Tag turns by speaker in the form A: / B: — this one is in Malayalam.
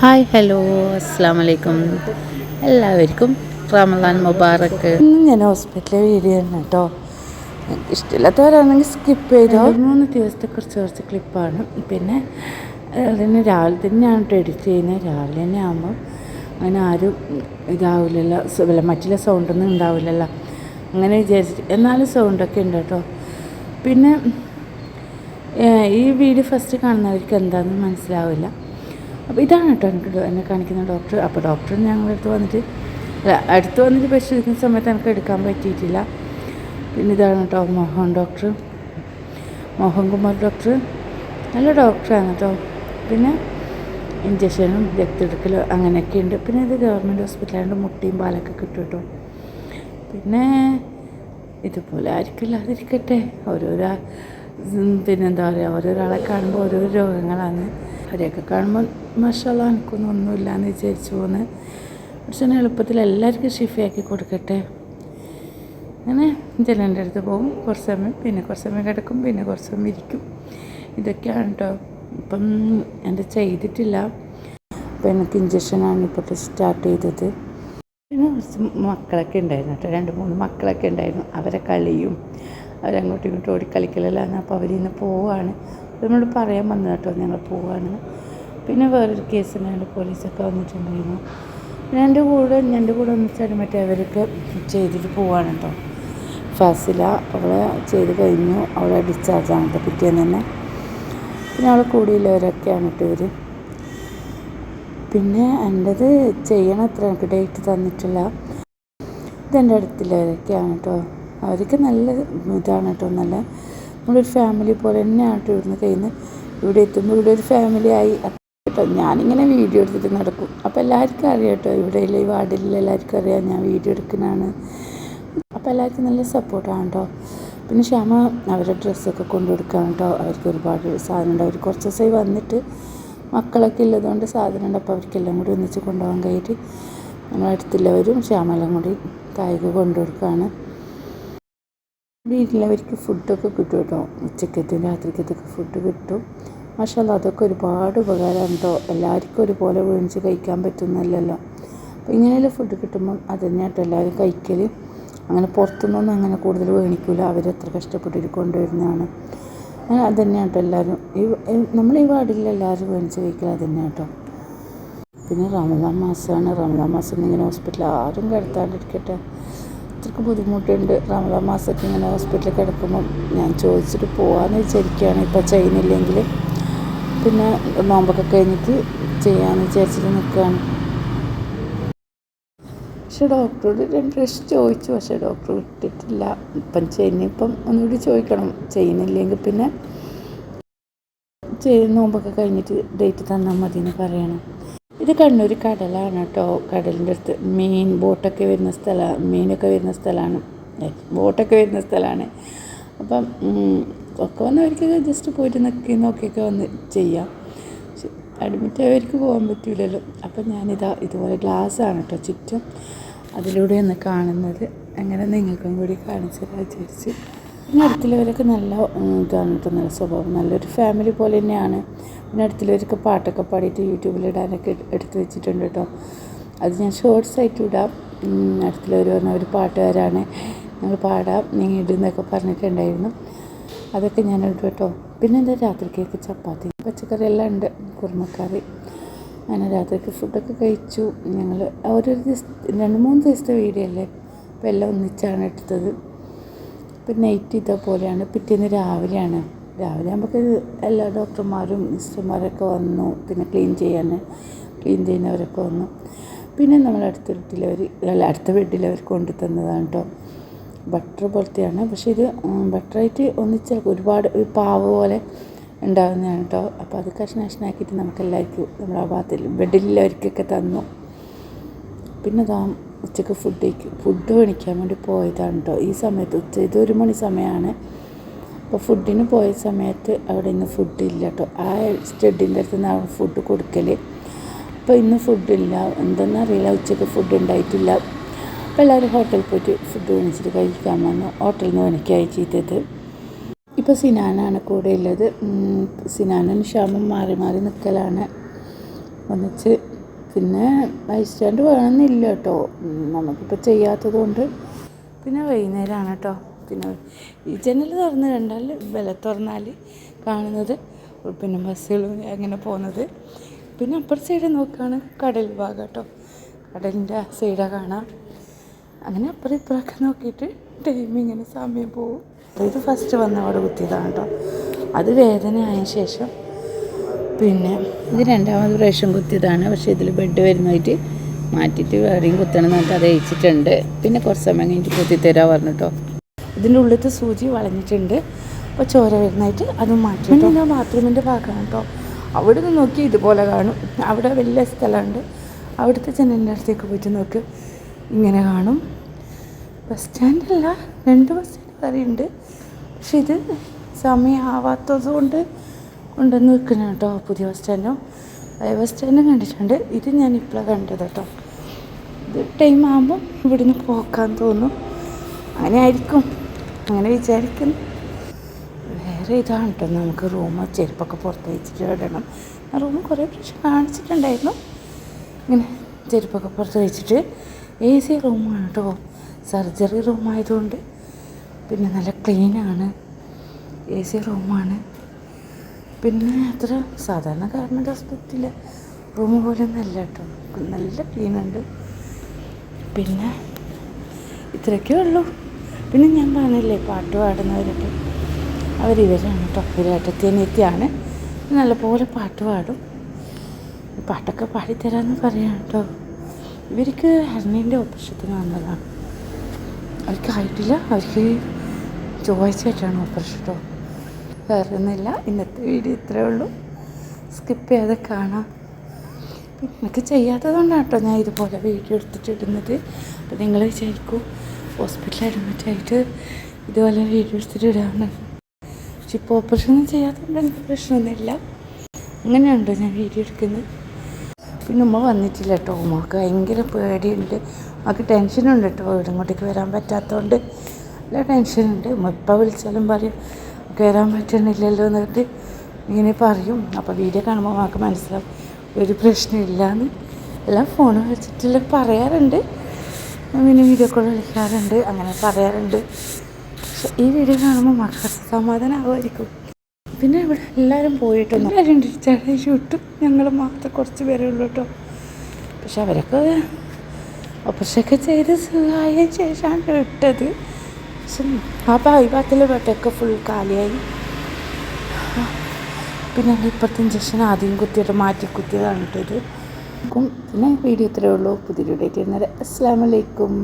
A: ഹായ് ഹലോ അസ്സാം വലൈക്കും എല്ലാവർക്കും റമദാൻ മുബാറക്ക്.
B: ഇന്ന് ഞാൻ ഹോസ്പിറ്റലിലെ വീഡിയോ തന്നെ കേട്ടോ. ഇഷ്ടമില്ലാത്തവരാണെങ്കിൽ സ്കിപ്പ് ചെയ്തോ.
A: മൂന്ന് ദിവസത്തെ കുറച്ച് കുറച്ച് ക്ലിപ്പാണ് പിന്നെ അതിന് രാവിലെ തന്നെയാണ് കേട്ടോ എഡിറ്റ് ചെയ്യുന്നത്. രാവിലെ തന്നെ ആകുമ്പോൾ അങ്ങനെ ആരും ഇതാവില്ലല്ലോ. വല്ല മറ്റുള്ള സൗണ്ടൊന്നും ഉണ്ടാവില്ലല്ലോ. അങ്ങനെ വിചാരിച്ചിട്ട് എന്നാലും സൗണ്ടൊക്കെ ഉണ്ട് കേട്ടോ. പിന്നെ ഈ വീഡിയോ ഫസ്റ്റ് കാണുന്നവർക്ക് എന്താണെന്ന് മനസ്സിലാവില്ല. അപ്പോൾ ഇതാണ് കേട്ടോ എനിക്ക് എന്നെ കാണിക്കുന്ന ഡോക്ടർ അപ്പോൾ ഡോക്ടർ ഞങ്ങളുടെ അടുത്ത് വന്നിട്ട് അല്ല അടുത്ത് വന്നിട്ട് പരിശോധിക്കുന്ന സമയത്ത് എനിക്ക് എടുക്കാൻ പറ്റിയിട്ടില്ല. പിന്നെ ഇതാണ് കേട്ടോ മോഹൻ ഡോക്ടർ മോഹൻകുമാർ ഡോക്ടർ നല്ല ഡോക്ടറാണ് കേട്ടോ പിന്നെ ഇഞ്ചക്ഷനും രക്തെടുക്കലും അങ്ങനെയൊക്കെ ഉണ്ട്. പിന്നെ ഇത് ഗവൺമെന്റ് ഹോസ്പിറ്റലായതുകൊണ്ട് മുട്ടിയും പാലൊക്കെ കിട്ടും കേട്ടോ പിന്നെ ഇതുപോലെ ആയിരിക്കില്ലാതിരിക്കട്ടെ. ഓരോരോ ഓരോരാ പിന്നെന്താ പറയുക ഓരോരാളെ കാണുമ്പോൾ ഓരോ രോഗങ്ങളാണ്. അവരെയൊക്കെ കാണുമ്പോൾ മഷാല എനിക്കൊന്നും ഒന്നുമില്ല എന്ന് വിചാരിച്ചു പോകുന്നത് പക്ഷേ എളുപ്പത്തിൽ എല്ലാവർക്കും ഷിഫയാക്കി കൊടുക്കട്ടെ. അങ്ങനെ ജനലിന്റെ അടുത്ത് പോകും കുറച്ച് സമയം പിന്നെ കുറച്ച് സമയം കിടക്കും പിന്നെ കുറച്ച് സമയം ഇരിക്കും. ഇതൊക്കെയാണ് കേട്ടോ ഇപ്പം എന്റെ ചെയ്തിട്ടില്ല. അപ്പം എനിക്ക് ഇഞ്ചക്ഷനാണ് ഇപ്പോൾ സ്റ്റാർട്ട് ചെയ്തത്. പിന്നെ കുറച്ച് മക്കളൊക്കെ ഉണ്ടായിരുന്നു കേട്ടോ രണ്ട് മൂന്ന് മക്കളൊക്കെ ഉണ്ടായിരുന്നു. അവരെ കളിയും അവരങ്ങോട്ടും ഇങ്ങോട്ടും ഓടിക്കളിക്കലെല്ലാം അപ്പോൾ അവരിന്ന് പോവാണ്. നമ്മളോട് പറയാൻ വന്നു കേട്ടോ ഞങ്ങൾ പോവാണ് പിന്നെ വേറൊരു കേസിനാണ് പോലീസൊക്കെ വന്നിട്ടുണ്ടായിരുന്നു. പിന്നെ എന്റെ കൂടെ എന്റെ കൂടെ ഒന്നിച്ചാണ് മറ്റേ അവരൊക്കെ ചെയ്തിട്ട് പോവാണ് കേട്ടോ. ഫാസില അവളെ ചെയ്ത് കഴിഞ്ഞു. അവളെ ഡിസ്ചാർജ് ആണ് കേട്ടോ പിറ്റേന്ന് തന്നെ. പിന്നെ അവളെ കൂടിയുള്ളവരൊക്കെയാണ് കേട്ടോ ഇവർ പിന്നെ എന്റെത് ചെയ്യണം അത്ര എനിക്ക് ഡേറ്റ് തന്നിട്ടില്ല. ഇതെന്റെ അടുത്തുള്ളവരൊക്കെയാണ് കേട്ടോ. അവർക്ക് നല്ല ഇതാണ് കേട്ടോ നല്ല നമ്മളൊരു ഫാമിലി പോലെ തന്നെയാണ് ഇവിടുന്ന് കഴിയുന്നത്. ഇവിടെ എത്തുമ്പോൾ ഇവിടെ ഒരു ഫാമിലി ആയി. കേട്ടോ ഞാനിങ്ങനെ വീഡിയോ എടുത്തിട്ട് നടക്കും. അപ്പോൾ എല്ലാവർക്കും അറിയാം കേട്ടോ ഇവിടെ ഈ വാർഡിലുള്ള എല്ലാവർക്കും അറിയാം ഞാൻ വീഡിയോ എടുക്കുന്നതാണ്. അപ്പോൾ എല്ലാവർക്കും നല്ല സപ്പോർട്ടാണ് കേട്ടോ. പിന്നെ ക്ഷമ അവരുടെ ഡ്രസ്സൊക്കെ കൊണ്ടു കൊടുക്കാൻ കേട്ടോ. അവർക്ക് ഒരുപാട് സാധനം ഉണ്ട്. അവർ കുറച്ച് ദിവസമായി വന്നിട്ട് മക്കളൊക്കെ ഉള്ളതുകൊണ്ട് സാധനം ഉണ്ട്. അപ്പോൾ അവർക്കെല്ലാം കൂടി ഒന്നിച്ച് കൊണ്ടുപോകാൻ കഴിഞ്ഞിട്ട് നമ്മളടുത്തുള്ളവരും ക്ഷമ എല്ലാം കൂടി കായിക കൊണ്ടു കൊടുക്കുകയാണ്. വീട്ടിലവർക്ക് ഫുഡൊക്കെ കിട്ടും കേട്ടോ ഉച്ചക്കത്തും രാത്രിക്കത്തൊക്കെ ഫുഡ് കിട്ടും. മാഷാല്ല അതൊക്കെ ഒരുപാട് ഉപകാരമാണ് കേട്ടോ എല്ലാവർക്കും ഒരുപോലെ മേടിച്ച് കഴിക്കാൻ പറ്റുന്നല്ലല്ലോ അപ്പോൾ ഇങ്ങനെയുള്ള ഫുഡ് കിട്ടുമ്പോൾ അത് തന്നെയാട്ടോ എല്ലാവരും കഴിക്കൽ അങ്ങനെ പുറത്തുനിന്നൊന്നും അങ്ങനെ കൂടുതൽ മേടിക്കില്ല അവരെത്ര കഷ്ടപ്പെട്ടിട്ട് കൊണ്ടുവരുന്നതാണ്. അങ്ങനെ അത് തന്നെയാണ് കേട്ടോ എല്ലാവരും. ഈ നമ്മൾ ഈ വാർഡിൽ എല്ലാവരും മേടിച്ച് കഴിക്കൽ അത് തന്നെയാണ് കേട്ടോ പിന്നെ റമദാൻ മാസമാണ് റമദാൻ മാസം ഇങ്ങനെ ഹോസ്പിറ്റലിൽ ആരും കിടത്താണ്ടിരിക്കട്ടെ. അത്രയ്ക്ക് ബുദ്ധിമുട്ടുണ്ട്. റമദാൻ മാസമൊക്കെ ഇങ്ങനെ ഹോസ്പിറ്റലിൽ കിടക്കുമ്പം ഞാൻ ചോദിച്ചിട്ട് പോകാമെന്ന് വിചാരിക്കുകയാണ്. ഇപ്പോൾ ചെയ്യുന്നില്ലെങ്കിൽ പിന്നെ നോമ്പൊക്കെ കഴിഞ്ഞിട്ട് ചെയ്യാമെന്ന് വിചാരിച്ചിട്ട് നിൽക്കുകയാണ് പക്ഷെ ഡോക്ടറോട് രണ്ട് പ്രാവശ്യം ചോദിച്ചു. പക്ഷെ ഡോക്ടർ വിട്ടിട്ടില്ല. ഇപ്പം ചെയ്യുന്നിപ്പം ഒന്നുകൂടി ചോദിക്കണം. ചെയ്യുന്നില്ലെങ്കിൽ പിന്നെ നോമ്പൊക്കെ കഴിഞ്ഞിട്ട് ഡേറ്റ് തന്നാൽ മതി എന്ന് പറയണം. ഇത് കണ്ണൂർ കടലാണ് കേട്ടോ. കടലിന്റെ അടുത്ത് മീൻ ബോട്ടൊക്കെ വരുന്ന സ്ഥലമാണ് മീനൊക്കെ വരുന്ന സ്ഥലമാണ് ബോട്ടൊക്കെ വരുന്ന സ്ഥലമാണ് അപ്പം ഒക്കെ വന്നവർക്ക് ജസ്റ്റ് പോയിട്ട് നിൽക്കി നോക്കിയൊക്കെ വന്ന് ചെയ്യാം. അഡ്മിറ്റ് ആയവർക്ക് പോകാൻ പറ്റില്ലല്ലോ അപ്പം ഞാനിതാ ഇതുപോലെ ഗ്ലാസ്സാണ് കേട്ടോ ചുറ്റും അതിലൂടെയാണ് കാണുന്നത്. അങ്ങനെ നിങ്ങൾക്കും കൂടി കാണിച്ചു വിചാരിച്ച് പിന്നെ അടുത്തുള്ളവരൊക്കെ നല്ല ഇതാണ് കേട്ടോ നല്ല സ്വഭാവം. നല്ലൊരു ഫാമിലി പോലെ തന്നെയാണ്. പിന്നെ അടുത്തുള്ളവരൊക്കെ പാട്ടൊക്കെ പാടിയിട്ട് യൂട്യൂബിൽ ഇടാനൊക്കെ എടുത്ത് വെച്ചിട്ടുണ്ട് കേട്ടോ അത് ഞാൻ ഷോർട്സ് ആയിട്ട് ഇടാം. അടുത്തുള്ളവർ പറഞ്ഞ ഒരു പാട്ടുകാരാണ്. ഞങ്ങൾ പാടാം നിങ്ങൾ ഇടുന്നൊക്കെ പറഞ്ഞിട്ടുണ്ടായിരുന്നു. അതൊക്കെ ഞാൻ ഇടും കേട്ടോ പിന്നെ എന്താ രാത്രിക്കേക്ക് ചപ്പാത്തി പച്ചക്കറി എല്ലാം ഉണ്ട് കുറുമക്കറി. അങ്ങനെ രാത്രിക്ക് ഫുഡൊക്കെ കഴിച്ചു. ഞങ്ങൾ ഓരോരു ദിവസം രണ്ട് മൂന്ന് ദിവസത്തെ വീഡിയോ അല്ലേ അപ്പോൾ എല്ലാം ഒന്നിച്ചാണ് എടുത്തത്. പിന്നെ നൈറ്റ് ഇതേപോലെയാണ്. പിറ്റേന്ന് രാവിലെയാണ്. രാവിലെ നമുക്ക് എല്ലാ ഡോക്ടർമാരും സിസ്റ്റർമാരൊക്കെ വന്നു. പിന്നെ ക്ലീൻ ചെയ്യാൻ ക്ലീൻ ചെയ്യുന്നവരൊക്കെ വന്നു. പിന്നെ നമ്മൾ അടുത്ത വീട്ടിലവർ അല്ല അടുത്ത വീട്ടിലവർ കൊണ്ടു തന്നതാണ് കേട്ടോ ബട്ടർ പോലത്തെയാണ്. പക്ഷേ ഇത് ബട്ടറായിട്ട് ഒന്നിച്ച് ഒരുപാട് ഒരു പാവ് പോലെ ഉണ്ടാകുന്നതാണ് കേട്ടോ അപ്പോൾ അത് കഷ്ണം കഷ്ണമാക്കിയിട്ട് നമുക്ക് എല്ലാവർക്കും നമ്മുടെ ആ ഭാഗത്തിൽ ബെഡിലുള്ളവർക്കൊക്കെ തന്നു. പിന്നെ ഇതാ ഉച്ചയ്ക്ക് ഫുഡ് ഫുഡ് മേടിക്കാൻ വേണ്ടി പോയതാണ് കേട്ടോ ഈ സമയത്ത് ഉച്ച ഇത് ഒരു മണി സമയമാണ് അപ്പോൾ ഫുഡിന് പോയ സമയത്ത് അവിടെ ഇന്ന് ഫുഡ് ഇല്ല കേട്ടോ ആ സ്റ്റഡിന്റെ അടുത്ത് നിന്ന് അവിടെ ഫുഡ് കൊടുക്കൽ അപ്പോൾ ഇന്ന് ഫുഡ് ഫുഡില്ല എന്തെന്നറിയില്ല ഉച്ചയ്ക്ക് ഫുഡ് ഉണ്ടായിട്ടില്ല. അപ്പോൾ എല്ലാവരും ഹോട്ടലിൽ പോയിട്ട് ഫുഡ് മേടിച്ചിട്ട് കഴിക്കാൻ വന്നു. ഹോട്ടലിൽ നിന്ന് മേടിക്കുകയായി ചെയ്തത്. ഇപ്പോൾ സിനാനാണ് കൂടെ ഉള്ളത്. സിനാനും ഷാമും മാറി മാറി നിൽക്കലാണ് ഒന്നിച്ച് പിന്നെ ബൈസ്റ്റാൻഡ് വേണമെന്നില്ല കേട്ടോ. നമുക്കിപ്പോൾ ചെയ്യാത്തത് കൊണ്ട് പിന്നെ വൈകുന്നേരമാണ് കേട്ടോ. പിന്നെ ഈ ജനൽ തുറന്ന് കണ്ടാൽ വില തുറന്നാൽ കാണുന്നത്. പിന്നെ ബസ്സുകൾ അങ്ങനെ പോകുന്നത്. പിന്നെ അപ്പുറത്തെ സൈഡ് നോക്കുകയാണ് കടൽ ഭാഗം കേട്ടോ. കടലിന്റെ സൈഡാണ് കാണാം. അങ്ങനെ അപ്പുറം ഇപ്പുറമൊക്കെ നോക്കിയിട്ട് ടൈം ഇങ്ങനെ സമയം പോകും. ഇത് ഫസ്റ്റ് വന്ന അവിടെ കുത്തിയതാണ് കേട്ടോ. അത് വേദനയായ ശേഷം പിന്നെ ഇത് രണ്ടാമത് പ്രാവശ്യം കുത്തിയതാണ്. പക്ഷേ ഇതിൽ ബെഡ് വരുന്നതായിട്ട് മാറ്റിയിട്ട് വേറെയും കുത്തണം എന്നിട്ട് അത് അയച്ചിട്ടുണ്ട് പിന്നെ കുറച്ച് സമയം കഴിഞ്ഞിട്ട് കുത്തിത്തരാ പറഞ്ഞിട്ടോ ഇതിന്റെ ഉള്ളിലത്തെ സൂചി വളഞ്ഞിട്ടുണ്ട്. അപ്പോൾ ചോര വരുന്നതായിട്ട് അത് മാറ്റി പിന്നെ ബാത്റൂമിന്റെ ഭാഗമാണ് കേട്ടോ അവിടെ നിന്ന് നോക്കി ഇതുപോലെ കാണും. അവിടെ വലിയ സ്ഥലമുണ്ട്. അവിടുത്തെ ജനലിന്റെ അടുത്തേക്ക് പോയിട്ട് നോക്ക്. ഇങ്ങനെ കാണും. ബസ് സ്റ്റാൻഡല്ല രണ്ട് ബസ് സ്റ്റാൻഡ് വേറെയുണ്ട് പക്ഷെ ഇത് സമയമാവാത്തത് കൊണ്ട് കൊണ്ടുവന്ന് വെക്കണം കേട്ടോ പുതിയ ബസ് സ്റ്റാൻഡും ബസ് സ്റ്റാൻഡും കണ്ടിട്ടുണ്ട്. ഇത് ഞാൻ ഇപ്പോൾ കണ്ടത് കേട്ടോ. ഇത് ടൈം ആകുമ്പോൾ ഇവിടുന്ന് പോക്കാൻ തോന്നും അങ്ങനെ ആയിരിക്കും അങ്ങനെ വിചാരിക്കുന്നു. വേറെ ഇതാണ് കേട്ടോ. നമുക്ക് റൂം ചെരുപ്പൊക്കെ പുറത്ത് വെച്ചിട്ട് ഇടണം റൂം കുറേ പ്രാവശ്യം കാണിച്ചിട്ടുണ്ടായിരുന്നു. ഇങ്ങനെ ചെരുപ്പൊക്കെ പുറത്ത് വെച്ചിട്ട് എ സി റൂമാണ് കേട്ടോ. സർജറി റൂമായതുകൊണ്ട് പിന്നെ നല്ല ക്ലീനാണ് എ സി റൂമാണ് പിന്നെ അത്ര സാധാരണ ഗവൺമെന്റ് ഹോസ്പിറ്റലിലെ റൂം പോലെ ഒന്നല്ല കേട്ടോ. നല്ല ക്ലീനുണ്ട് പിന്നെ ഇത്രയൊക്കെ ഉള്ളൂ. പിന്നെ ഞാൻ പറഞ്ഞില്ലേ പാട്ട് പാടുന്നവരൊക്കെ. അവരിവരാണ് കേട്ടോ. ഇവരേട്ടത്തി അനിയത്തിയാണ്. നല്ലപോലെ പാട്ട് പാടും. പാട്ടൊക്കെ പാടിത്തരാമെന്ന് പറയാം കേട്ടോ. ഇവർക്ക് ഹെർണീന്റെ ഓപ്പറേഷത്തിന് വന്നതാണ് അവർക്കായിട്ടില്ല. അവർക്ക് ചൊവ്വാഴ്ചയായിട്ടാണ് ഓപ്പറേഷൻ കേട്ടോ. വേറെ ഒന്നുമില്ല ഇന്നത്തെ വീഡിയോ ഇത്രേ ഉള്ളൂ. സ്കിപ്പ് ചെയ്യാതെ കാണാം. എനിക്ക് ചെയ്യാത്തതുകൊണ്ടാണ് കേട്ടോ ഞാൻ ഇതുപോലെ വീഡിയോ എടുത്തിട്ട് ഇടുന്നത് അപ്പോൾ നിങ്ങൾ വിചാരിക്കും ഹോസ്പിറ്റലിൽ അഡ്മിറ്റ് ആയിട്ട് ഇതുപോലെ വീഡിയോ എടുത്തിട്ട് ഇടാണ് പക്ഷെ ഇപ്പോൾ ഓപ്പറേഷൻ ചെയ്യാത്തതുകൊണ്ട് എനിക്ക് പ്രശ്നമൊന്നുമില്ല. അങ്ങനെയുണ്ടോ ഞാൻ വീഡിയോ എടുക്കുന്നത്. പിന്നെ ഉമ്മ വന്നിട്ടില്ല കേട്ടോ. ഉമ്മക്ക് ഭയങ്കര പേടിയുണ്ട്. ഉമ്മക്ക് ടെൻഷനുണ്ട് കേട്ടോ. ഇങ്ങോട്ടേക്ക് വരാൻ പറ്റാത്തതുകൊണ്ട്. നല്ല ടെൻഷനുണ്ട് ഉമ്മ ഇപ്പം വിളിച്ചാലും പറയും "ഉമ്മക്ക് വരാൻ പറ്റണില്ലല്ലോ എന്നിട്ട് ഇങ്ങനെ പറയും. അപ്പോൾ വീഡിയോ കാണുമ്പോൾ നമുക്ക് മനസ്സിലാവും. ഒരു പ്രശ്നമില്ലാന്ന്. എല്ലാം ഫോൺ വെച്ചിട്ടെല്ലാം പറയാറുണ്ട്. അങ്ങനെ വീഡിയോ കോൾ വിളിക്കാറുണ്ട് അങ്ങനെ പറയാറുണ്ട്. പക്ഷെ ഈ വീഡിയോ കാണുമ്പോൾ മക്കൾ സമാധാനമാകുമായിരിക്കും പിന്നെ ഇവിടെ എല്ലാവരും പോയിട്ടുണ്ട്. എല്ലാവരും ചേട്ടൻ ചുട്ടും ഞങ്ങൾ മാത്രം കുറച്ച് പേരേ ഉള്ളൂ കേട്ടോ. പക്ഷെ അവരൊക്കെ ഓപ്പറേഷനൊക്കെ ചെയ്ത് സുഖമായ ശേഷമാണ് ഇട്ടത് ആ പായ്പാത്തിലെ വെട്ടൊക്കെ ഫുൾ കാലിയായി. പിന്നെ ഇപ്പോഴത്തെ ഇഞ്ചക്ഷൻ ആദ്യം കുത്തിയിട്ട് മാറ്റി കുത്തിയതാണ് കേട്ടോ ഇത്. പിന്നെ വീഡിയോ ഇത്രയേ ഉള്ളൂ. പുതിയൊരു ഡേറ്റ് വരുന്നത് അസ്സാം വലൈക്കും